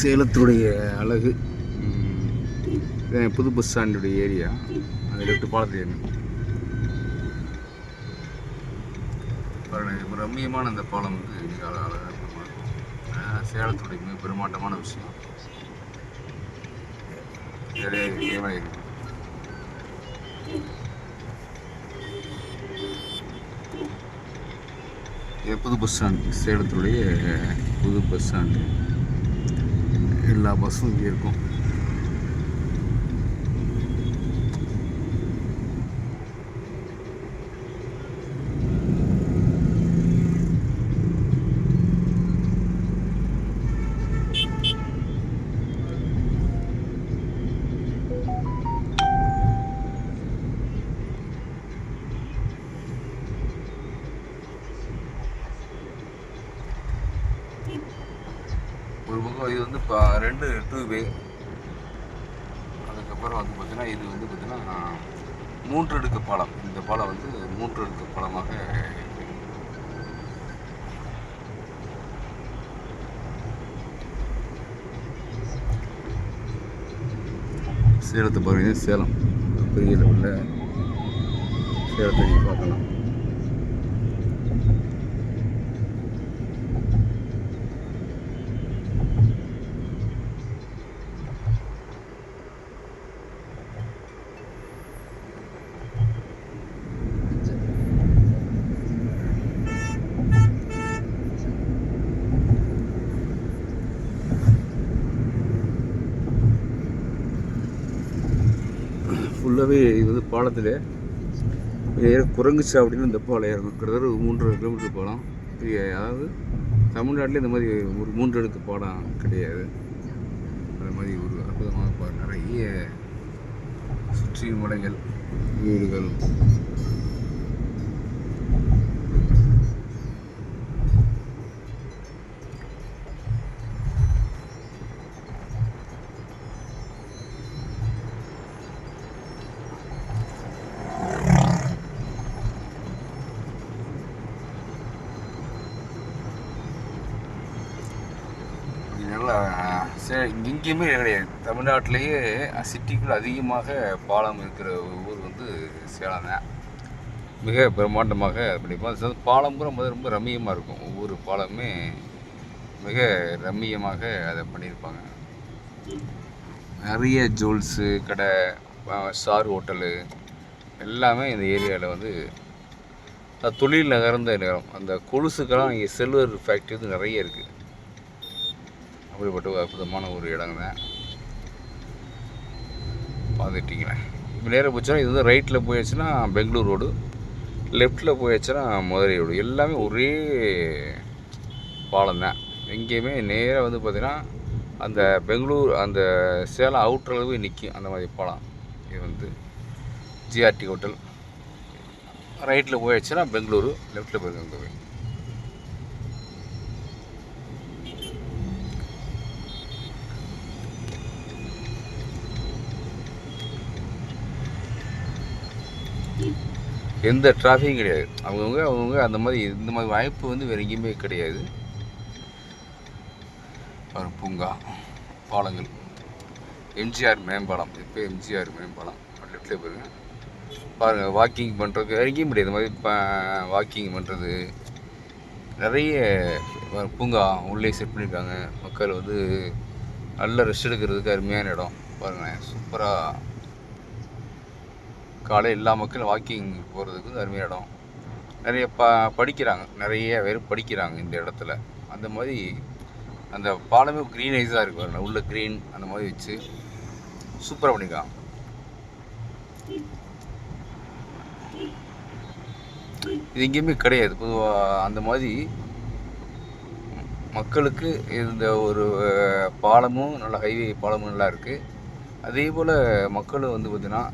சேலத்துடைய அழகு. புது பஸ் ஸ்டாண்டுடைய ஏரியா அது லெஃப்ட் பாலத்து ஏரியா ரம்மியமான அந்த பாலம் வந்து மிக அழகாக இருக்கும். சேலத்துடைய மிக பெருமாட்டமான விஷயம். நிறைய இருக்கு. புது பஸ் ஸ்டாண்ட் சேலத்துடைய புது பஸ் ஸ்டாண்டு எல்லா பஸ்ஸும் இங்கே ஒரு பக்கம் இது வந்து இப்போ ரெண்டு டூ வே. அதுக்கப்புறம் வந்து பார்த்தீங்கன்னா இது வந்து பார்த்தீங்கன்னா மூன்று அடுக்கு பாலம். இந்த பாலம் வந்து மூன்று அடுக்கு பாலமாக சேலத்தை பாருங்க சேலம். பெரிய லெவலில் சேலத்தை நீங்கள் பார்க்கலாம். ஃபுல்லாகவே இது வந்து பாலத்தில் ஏற குரங்குச்சா அப்படின்னு இந்த பாலம் இறங்கும் கிட்டத்தட்ட ஒரு மூன்று கிலோமீட்டர் பாலம் பெரிய அதாவது தமிழ்நாட்டில் இந்த மாதிரி ஒரு மூன்று அடுக்கு பாலம் கிடையாது. அந்த மாதிரி ஒரு அற்புதமான நிறைய சுற்றி மலைகள் வீடுகள். எங்கேயுமே கிடையாது தமிழ்நாட்டிலேயே சிட்டிக்குள் அதிகமாக பாலம் இருக்கிற ஊர் வந்து சேலம் தான். மிக பிரம்மாண்டமாக அப்படி பாலம் கூட ரொம்ப ரொம்ப ரம்மியமாக இருக்கும். ஒவ்வொரு பாலமுமே மிக ரம்மியமாக அதை பண்ணியிருப்பாங்க. நிறைய ஜுவல்ஸு கடை ஸ்டார் ஹோட்டலு எல்லாமே இந்த ஏரியாவில் வந்து தொழில் நகர்ந்த நேரம் அந்த கொலுசுக்கெல்லாம் இங்கே செல்வர் ஃபேக்ட்ரி வந்து நிறைய இருக்குது அப்படிப்பட்ட ஒரு அற்புதமான ஒரு இடங்க தான். பார்த்துட்டிங்களேன் இப்போ நேராக போச்சுன்னா இது வந்து ரைட்டில் போயாச்சுன்னா பெங்களூர் ரோடு லெஃப்ட்டில் போயாச்சுன்னா மதுரை ரோடு. எல்லாமே ஒரே பாலம் தான். எங்கேயுமே நேராக வந்து பார்த்திங்கன்னா அந்த பெங்களூர் அந்த சேலம் அவுட்டர் அளவு நிற்கும் அந்த மாதிரி பாலம். இது வந்து ஜிஆர்டி ஹோட்டல் ரைட்டில் போயாச்சுன்னா பெங்களூரு லெஃப்ட்டில் போய். எந்த டிராஃபிக்கும் கிடையாது. அவங்கவுங்க அவங்கவுங்க அந்த மாதிரி இந்த மாதிரி வாய்ப்பு வந்து வேறு எங்கேயுமே கிடையாது. ஒரு பூங்கா பாலங்கள். எம்ஜிஆர் மேம்பாலம் இப்போ எம்ஜிஆர் மேம்பாலம்? லெஃப்ட்லேயே பாருங்க பாருங்கள் வாக்கிங் பண்ணுறதுக்கு வேறு எங்கேயும் முடியாது இந்த மாதிரி வாக்கிங் பண்ணுறது நிறைய பூங்கா உள்ளே செட் பண்ணியிருக்காங்க மக்கள் வந்து நல்ல ரெஸ்ட் எடுக்கிறதுக்கு அருமையான இடம். பாருங்களேன் சூப்பராக காலை எல்லா மக்களும் வாக்கிங் போகிறதுக்கு வந்து அருமையான இடம். நிறைய ப படிக்கிறாங்க. நிறைய பேர் படிக்கிறாங்க இந்த இடத்துல. அந்த மாதிரி அந்த பாலமே க்ரீனைஸாக இருக்கு பாருங்க. உள்ள க்ரீன் அந்த மாதிரி வச்சு சூப்பராக பண்ணியிருக்காங்க இது எங்கேயுமே கிடையாது. பொதுவாக அந்த மாதிரி மக்களுக்கு இந்த ஒரு பாலமும் நல்ல ஹைவே பாலமும் நல்லா இருக்குது அதே போல் மக்களும் வந்து பார்த்திங்கன்னா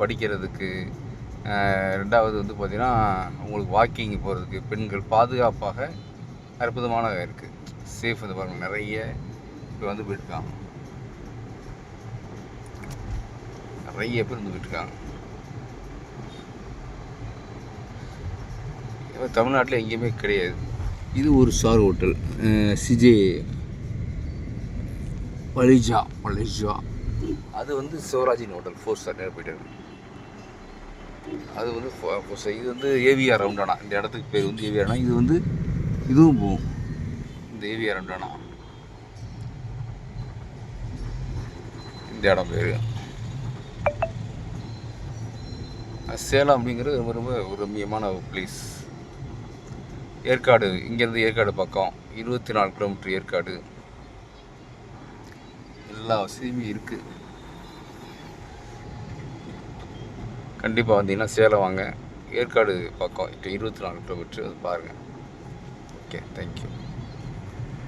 படிக்கிறதுக்கு ரெண்டாவது வந்து பார்த்திங்கன்னா உங்களுக்கு வாக்கிங் போகிறதுக்கு பெண்கள் பாதுகாப்பாக அற்புதமான இருக்குது சேஃப் வந்து பாருங்கள் நிறைய இப்போ வந்து போயிருக்காங்க. நிறைய பேர் வந்து போயிட்டுருக்காங்க இப்போ தமிழ்நாட்டில் எங்கேயுமே கிடையாது. இது ஒரு star hotel CJ Balija Balija அது வந்து சிவராஜின் ஹோட்டல் ஃபோர் ஸ்டார் நேரம் போயிட்டு அது வந்து ஃபோர் இது வந்து ஏவிஆர் ரவுண்டானா இந்த இடத்துக்கு பேர் வந்து ஏவிஆர்னா இது வந்து இதுவும் போகும். இந்த ஏவிஆர் ரவுண்டானா இந்த இடம் பேர். சேலம் அப்படிங்கிறது ரொம்ப ரொம்ப ஒரு ரம்மியமான ஒரு பிளேஸ் ஏற்காடு இங்கேருந்து ஏற்காடு பக்கம். இருபத்தி நாலு கிலோமீட்டர் ஏற்காடு. எல்லா வசதியுமே இருக்குது கண்டிப்பாக வந்தீங்கன்னா சேலம் வாங்க. ஏற்காடு பக்கம் இருபத்தி நாலு கிலோமீட்டர் அது பாருங்கள் ஓகே தேங்க்யூ